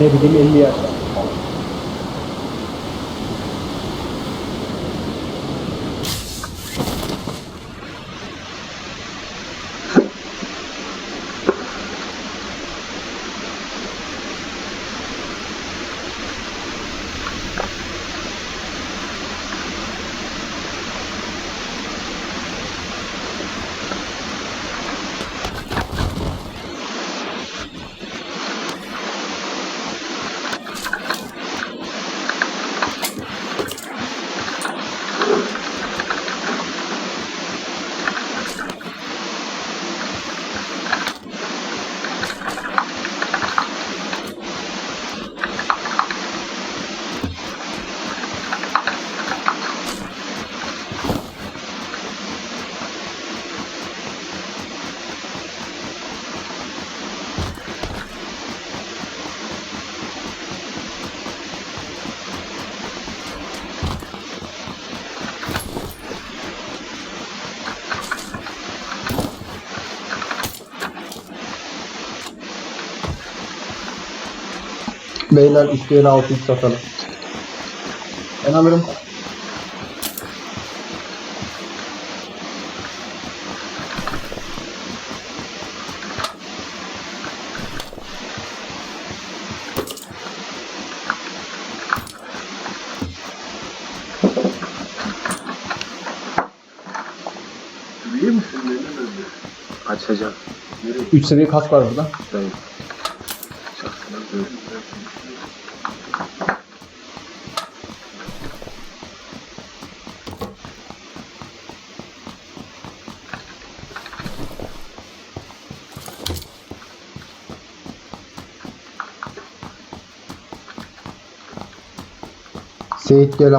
Ne bileyim 50 yaşlar. Beyler isteyene 6x satalım. Ben alırım. Açacağım. 3 seviye kask var burada. Dayı. Seyit gel.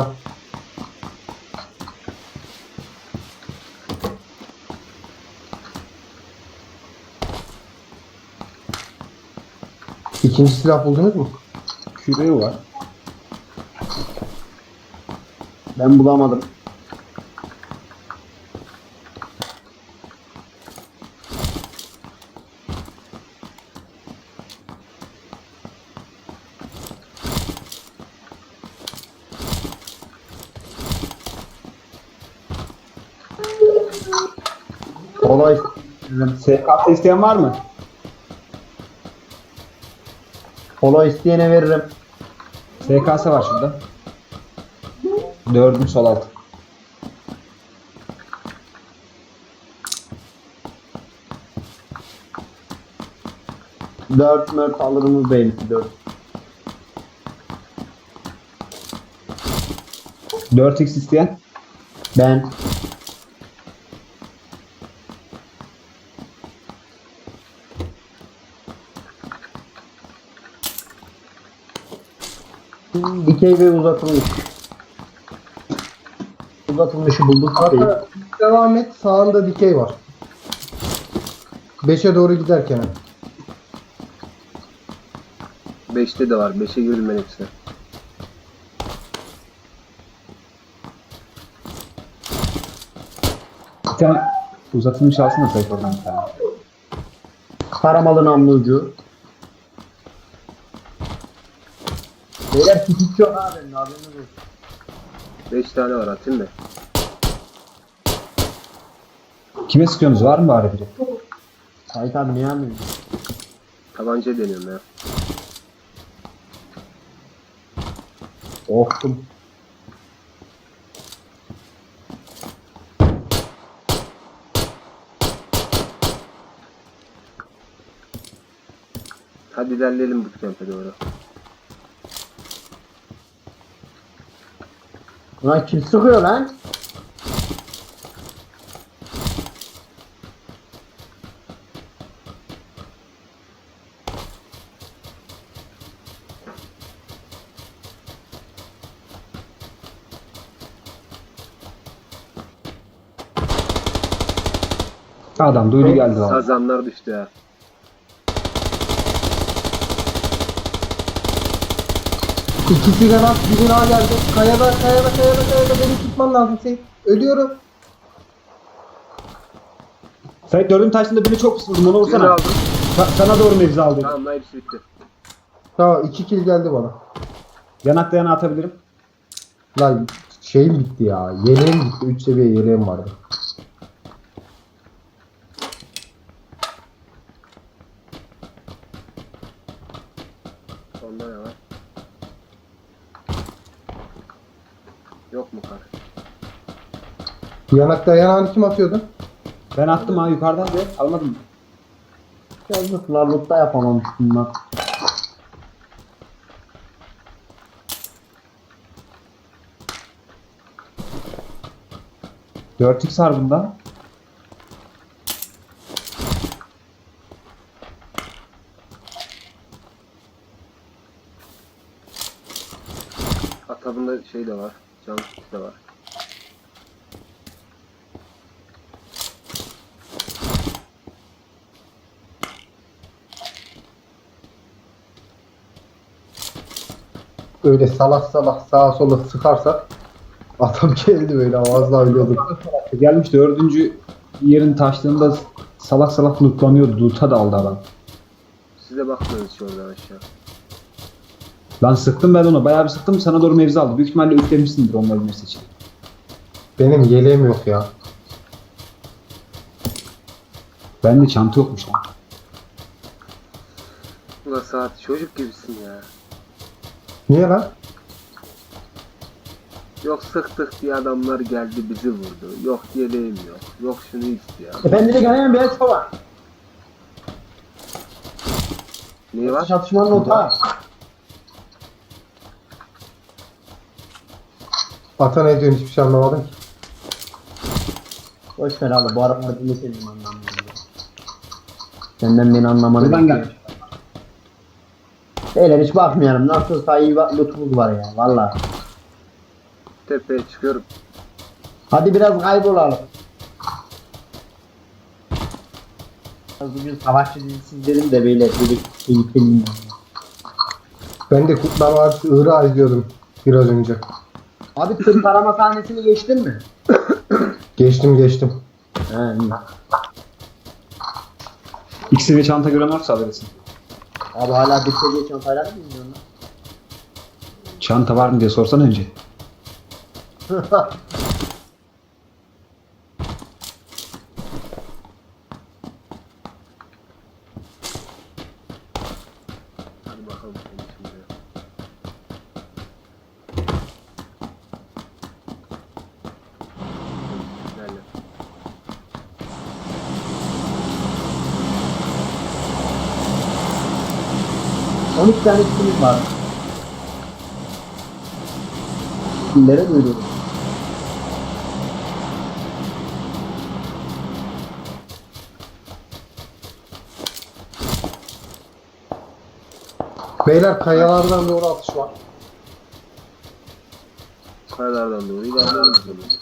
İkinci silah buldunuz mu? Küreği var. Ben bulamadım. SKS isteyen var mı? Kolay isteyene veririm. SKS var şurada. Dördün sol alt. Dört mört alırımız belki dört. 4x isteyen. Ben. Dikey ve uzatılmış. Uzatılmışı bulduk. değil. Devam et. Sağında dikey var. 5'e doğru giderken. 5'te de var. 5'e girelim ben hepsine. Bir tane uzatılmış alsın da sayfa oradan bir tane. Karamalı namlucu. Tutukçu ha benim haberiniz olsun. 5 tane var atayım mı? Kime sıkıyorsunuz? Var mı bari biri? Sait abi ne yapıyorsun? Tabanca deniyorum ya. Korktum. Hadi ilerleyelim bu kempe doğru. Lan kim sıkıyor lan? Adam duydu geldi valla. Sazanlar düştü ya. İkisi de bak bir bina geldi. Kayada kayada kayada kayada beni tutman lazım Seyit. Ölüyorum. Sait dördün taşında biri çok pis vurdum onu vursana. aldım. Sa- sana doğru mevzi aldı. Tamam lan hepsi bitti. Tamam 2 kill geldi bana. Yanakta yana atabilirim. Lan şeyim bitti ya. Yeleğim bitti. 3 seviye yeleğim vardı. Onda ne var? Yok mu kar? Yanakta yanağını kim atıyordu? Ben attım ha yukarıdan ve almadım. Yazık la loot'ta yapamamıştım lan. Dört x var bunda. Atabında şey de var. Cam kit de var. Öyle salak salak sağa sola sıkarsak adam geldi böyle az daha ölüyordum. Gelmiş dördüncü yerin taştığında salak salak lootlanıyordu. Loot'a da aldı adam. Size bakmıyoruz şu oradan aşağı. Lan sıktım ben ona. Bayağı bir sıktım. Sana doğru mevzi aldı. Büyük ihtimalle üflemişsindir onun ölmesi için. Benim yeleğim yok ya. Bende çanta yokmuş lan. Ulan saat çocuk gibisin ya. Niye lan? Yok sıktık diye adamlar geldi bizi vurdu. Yok yeleğim yok. Yok şunu istiyor. Efendim de gelen bir el var. Neyi var? Çatışmanın otağı. Ata ne diyorsun hiçbir şey anlamadım ki. Boş ver abi bu aralar dinletelim anlamıyorum. Senden beni anlamanı Buradan bekliyorum. Beyler hiç bakmayalım. Nasılsa iyi va- lootumuz var ya. Valla. Tepeye çıkıyorum. Hadi biraz kaybolalım. Biraz Bugün savaşçı dizisi izledim de böyle keyifliyim ben. Ben de Vadisi Irak'ı izliyordum biraz önce. Abi tarama sahnesini geçtin mi? Geçtim geçtim. He iyi. İkisi bir çanta gören varsa adresin. Abi hala bir seviye çantayla mı gidiyorsun lan? Çanta var mı diye sorsan önce. 13 tane kişimiz var. Kimlere duyuruyoruz? Beyler kayalardan doğru atış var. Kayalardan doğru ilerliyoruz.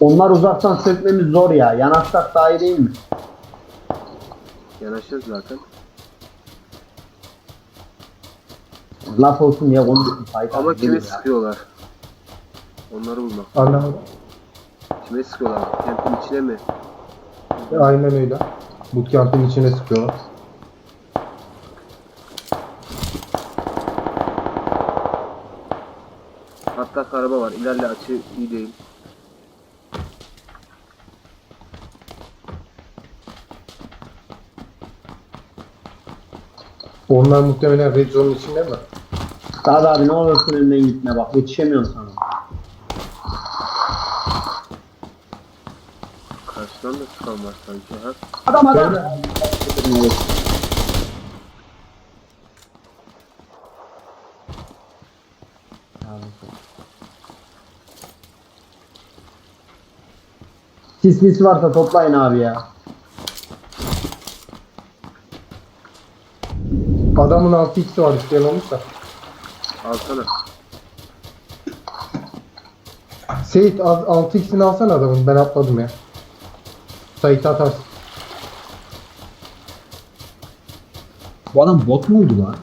Onlar uzaktan sökmemiz zor ya. Yanaksak daha iyi değil mi? Yanaşacağız zaten. Laf olsun diye konuştum. Ama kime sıkıyorlar? Onları bulmak. Anlamadım. Kime sıkıyorlar? Kempin içine mi? Aynen öyle. Bootcamp'in içine sıkıyorlar. Hatta araba var. İlerle açı iyi değil. Onlar muhtemelen Red Zone'un içinde mi? Sağda abi ne olursun önden gitme bak. Yetişemiyorum sana. Karşıdan da sıkan var sanki ha. Adam adam. Evet. Sis mis varsa toplayın abi ya. Adamın 6x'i var isteyen olursa. Alsana. Seyit az- 6x'ini alsana adamın. Ben atladım ya. Sait atarsın. Bu adam bot mu oldu lan?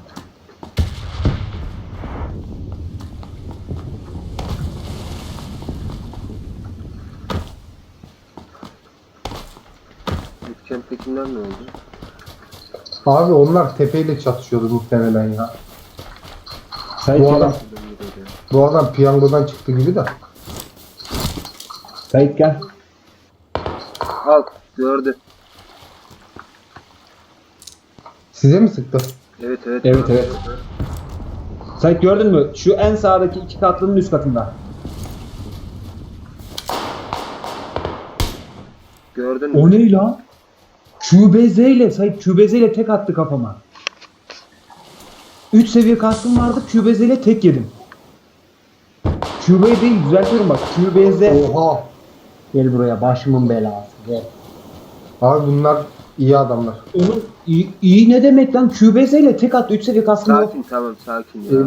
Bootcamp'tekiler ne oldu? Abi onlar tepeyle çatışıyordu muhtemelen ya. Sait Bu adam, bu adam piyangodan çıktı gibi de. Sait gel. Al gördü. Size mi sıktı? Evet evet. Evet evet. Sait gördün mü? Şu en sağdaki iki katlının üst katında. Gördün mü? O ne lan? QBZ ile Sait QBZ ile tek attı kafama. 3 seviye kaskım vardı QBZ ile tek yedim. QB değil düzeltiyorum bak QBZ. Oha. Gel buraya başımın belası. Gel. Abi bunlar iyi adamlar. Onun iyi, iyi ne demek lan? QBZ ile tek attı 3 seviye kaskım yok. Sakin tamam sakin ya. Ee,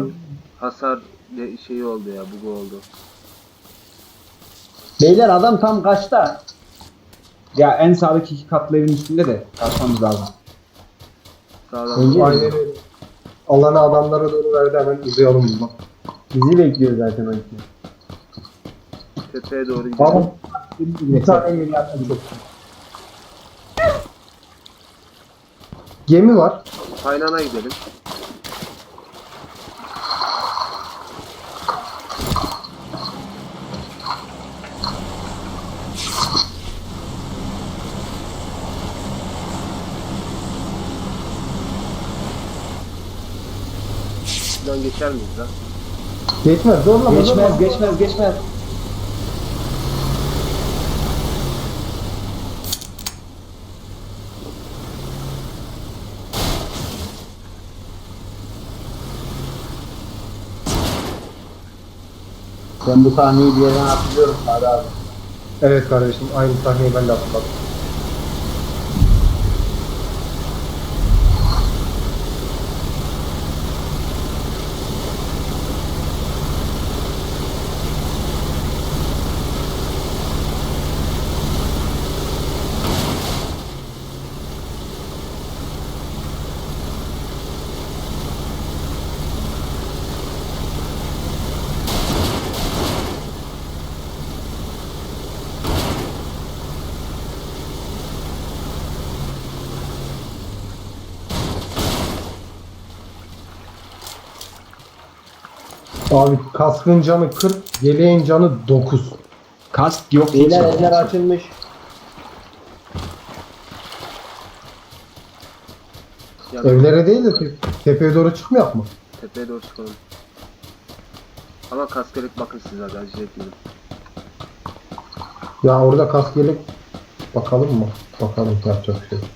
Hasar ne şey oldu ya bug oldu. Beyler adam tam kaçta? Ya en sağdaki iki katlı evin üstünde de kaçmamız lazım. Sağdan Önce Aynen öyle. Alanı adamlara doğru verdi hemen uzayalım buradan. bizi bekliyor zaten o iki. tepeye doğru Abi gidelim. bir tane yeni yaptım çok. Gemi var. Kaynana gidelim. Buradan geçer miyiz lan? Geçmez zorlama Geçmez zorlama. geçmez geçmez. Ben bu sahneyi bir yerden hatırlıyorum Sadi abi. Evet kardeşim aynı sahneyi ben de hatırladım. Abi kaskın canı 40, yeleğin canı 9. Kask yok. hiç Beyler yok. eller açılmış. Ya Evlere değil de te- tepeye doğru çıkmıyor mu? tepeye doğru çıkalım. Ama kaskelik bakın siz hadi acele etmeyin. Ya orada kask yelek bakalım mı? Bakalım yapacak bir şey. yok.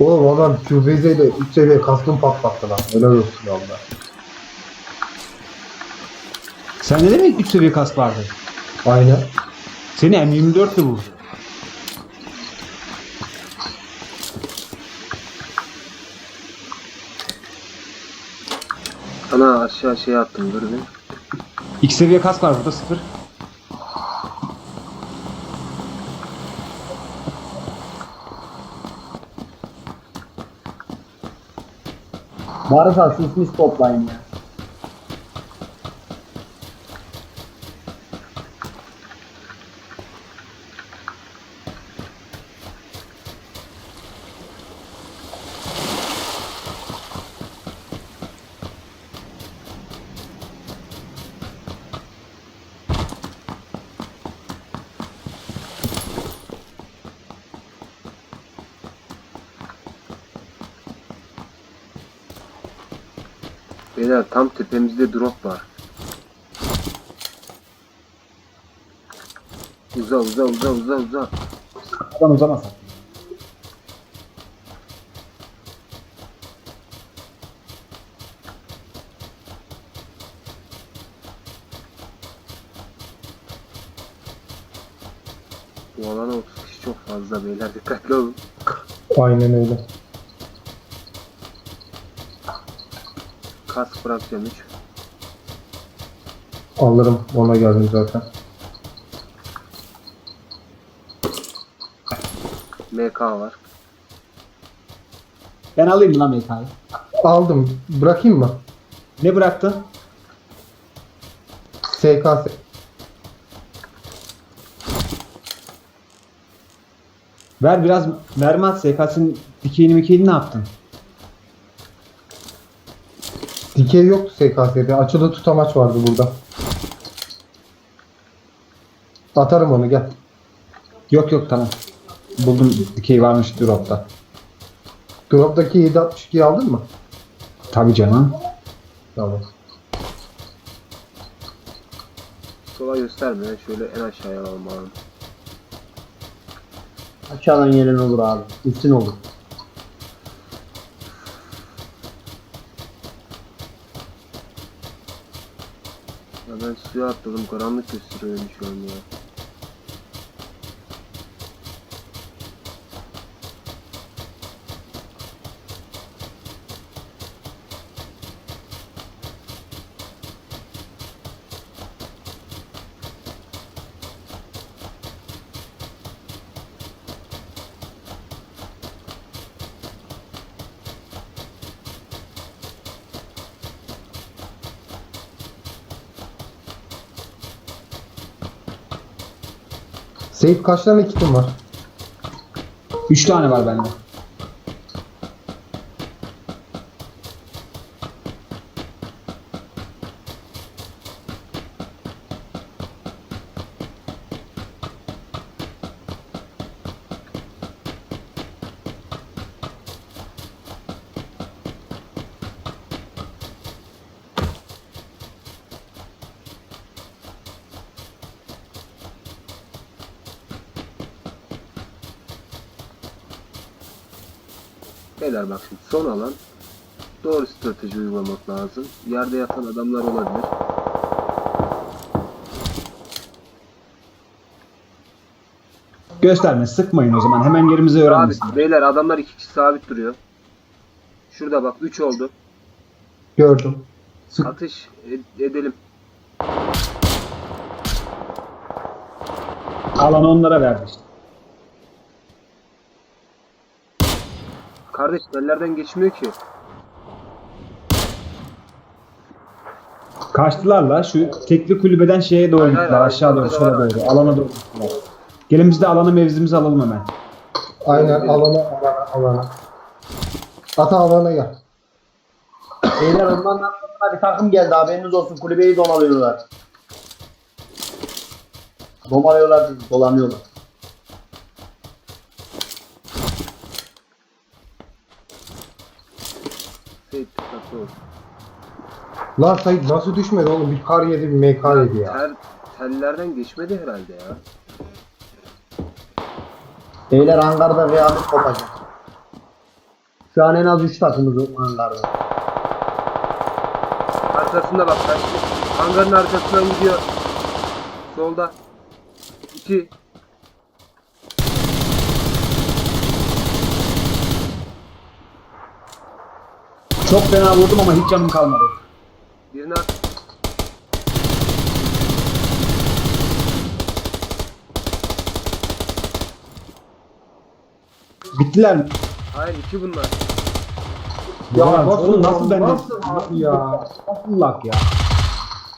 Oğlum adam ile 3 seviye kaskın patlattı lan. Helal olsun valla. Sen ne demek 3 seviye kask vardı? Aynen. Seni M24'tü bu. Ana aşağı şey attım dur bir. 2 seviye kask var burada 0. Varsa sis mis toplayın ya. Beyler tam tepemizde drop var. Uza uza uza uza uza. Adam uzamaz. Bu alana 30 kişi çok fazla beyler dikkatli olun. Aynen öyle. kask bırakacağım hiç. Alırım. Ona geldim zaten. MK var. Ben alayım mı lan MK'yı? Aldım. Bırakayım mı? Ne bıraktın? SKS. Ver biraz mermi at SKS'in dikeyini mikeyini ne yaptın? Dikey yoktu SKS'de. Açılı tutamaç vardı burada. Atarım onu gel. Yok yok tamam. Buldum dikey varmış dropta. Drop'taki 762'yi aldın mı? Tabii canım. Tamam. Sola gösterme. Şöyle en aşağıya alalım abi. Aşağıdan gelen olur abi. Üstün olur. Ya ben suya atladım. Karanlık gösteriyorum şu an ya. Seyit kaç tane kitin var? 3 tane var bende. Beyler bak şimdi son alan doğru strateji uygulamak lazım. Yerde yatan adamlar olabilir. Gösterme sıkmayın o zaman hemen yerimizi öğrenmesin. Beyler adamlar iki kişi sabit duruyor. Şurada bak 3 oldu. Gördüm. Sık. Atış ed- edelim. Alanı onlara verdi işte. Kardeş ellerden geçmiyor ki. Kaçtılar la şu tekli kulübeden şeye doğru gittiler hayır, aşağı doğru var. doğru alana doğru gittiler. Gelin biz de alana mevzimizi alalım hemen. Aynen alana alana alana. Ata alana gel. Beyler ondan sonra bir takım geldi haberiniz olsun. Kulübeyi domalıyorlar. Domalıyorlar dolanıyorlar. Seyit dikkatli ol. Lan Sait nasıl düşmedi oğlum? Bir kar yedi bir MK yedi ya. Ter, tellerden geçmedi herhalde ya. Beyler Ankara'da kıyamet kopacak. Şu an en az 3 takımız Ankara'da. Arkasında bak kaçtı. Hangarın arkasından gidiyor. Solda. 2 Çok fena vurdum ama hiç canım kalmadı. Birini at. Bittiler mi? Hayır iki bunlar. Ya, nasıl- oğlum nasıl bende? nasıl abi ya? Nasıl lak ya?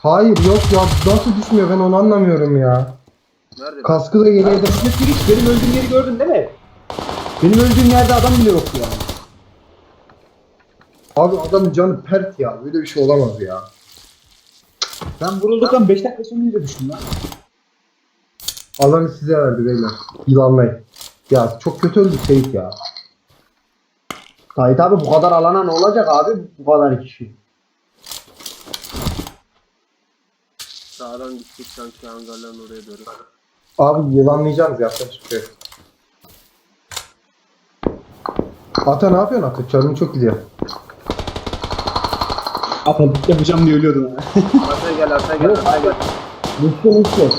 Hayır yok ya nasıl düşmüyor ben onu anlamıyorum ya. Nerede? Kaskı da geriye de benim öldüğüm yeri gördün değil mi? Benim öldüğüm yerde adam bile yoktu yani. Abi adamın canı pert ya. Böyle bir şey olamaz ya. Ben vurulduktan 5 dakika sonra iyice düştüm lan. Alanı size verdi beyler. Yılanlayın. Ya çok kötü öldü Seyit ya. Sait abi bu kadar alana ne olacak abi bu kadar kişi? Sağdan gittik sanki hangarların oraya doğru. Abi yılanlayacağız ya. Sen çıkıyor. Ata ne yapıyorsun Ata? Canım çok gidiyor. Atalık yapacağım diye ölüyordum. ha. Ata gel ata gel ata gel. Üstün üstün.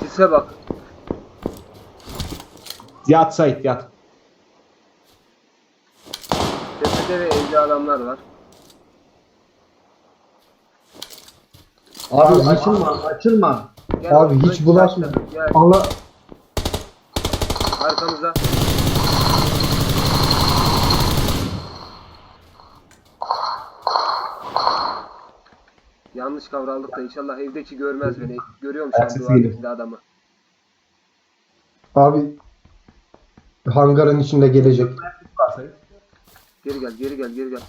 Sise bak. yat Sait yat. Tepede ve evde adamlar var. Abi Abi, açılma açılma. Gel Abi hiç bulaşma. Allah arkamıza. Yanlış kavraldık da inşallah evdeki görmez beni. Görüyorum şu an Ertesi duvardakinde adamı. abi Hangarın içinde gelecek. Geri gel geri gel geri gel.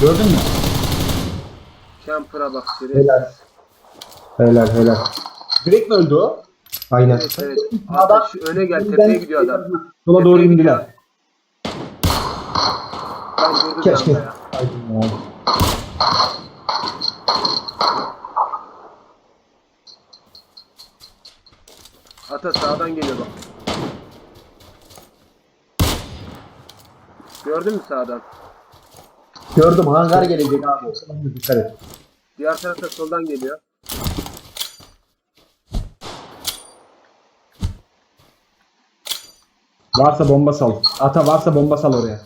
Gördün mü? Camper'a bak şeref. Helal. Helal helal. Direkt mi öldü o? Aynen. Evet evet. Hatta şu öne gel tepeye gidiyor adam. Sola doğru indiler. Ben Keşke. ya. Ata sağdan geliyor bak. Gördün mü sağdan? Gördüm hangar gelecek abi. Dikkat et. Diğer tarafta soldan geliyor. Varsa bomba sal. Ata varsa bomba sal oraya.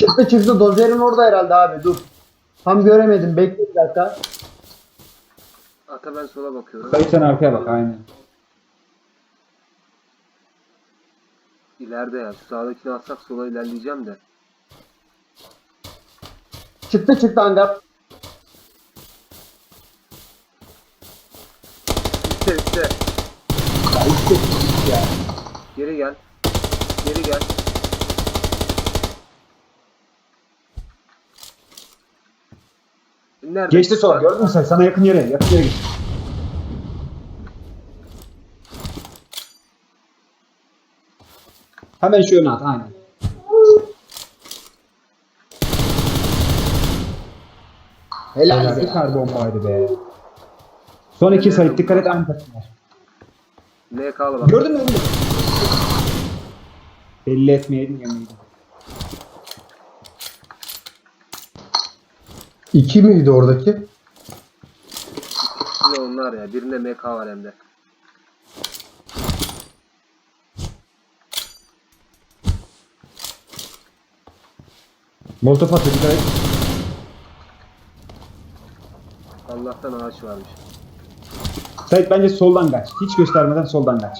Çıktı çıktı dozerin orada herhalde abi dur. Tam göremedim bekle bir dakika. Ata ben sola bakıyorum. Dayı sen arkaya bak aynen. İleride ya. Şu sağdakini atsak sola ilerleyeceğim de. Çıktı çıktı hangar. İşte işte. Ya işte çıktı ya. Geri gel. Geri gel. Nerede? Geçti sola gördün mü sen? Sana yakın yere. Yakın yere git. Hemen şu yöne at aynen. Helal ya. Süper bombaydı be. Son iki sayı dikkat et aynı takımlar. MK'la bak. Gördün mü? Belli etmeyeydin yanıydı. İki miydi oradaki? De onlar ya. Birinde MK var hem de. Molotof atıyor dikkat et. Allah'tan ağaç varmış. Sait bence soldan kaç. Hiç göstermeden soldan kaç.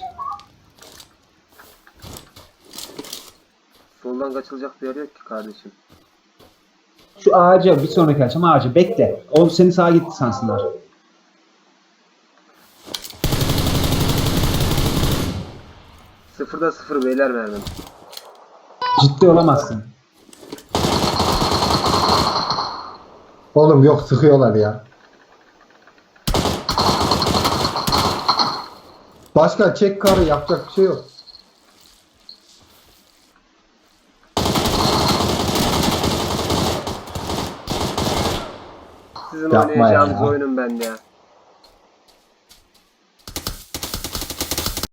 Soldan kaçılacak bir yer yok ki kardeşim. Şu ağaca bir sonraki açım ağacı bekle. O seni sağa gitti sansınlar. Sıfırda sıfır beyler vermem. Ciddi olamazsın. Oğlum yok sıkıyorlar ya. Başka çek karı yapacak bir şey yok. Yapma ya. oyunun bende ya.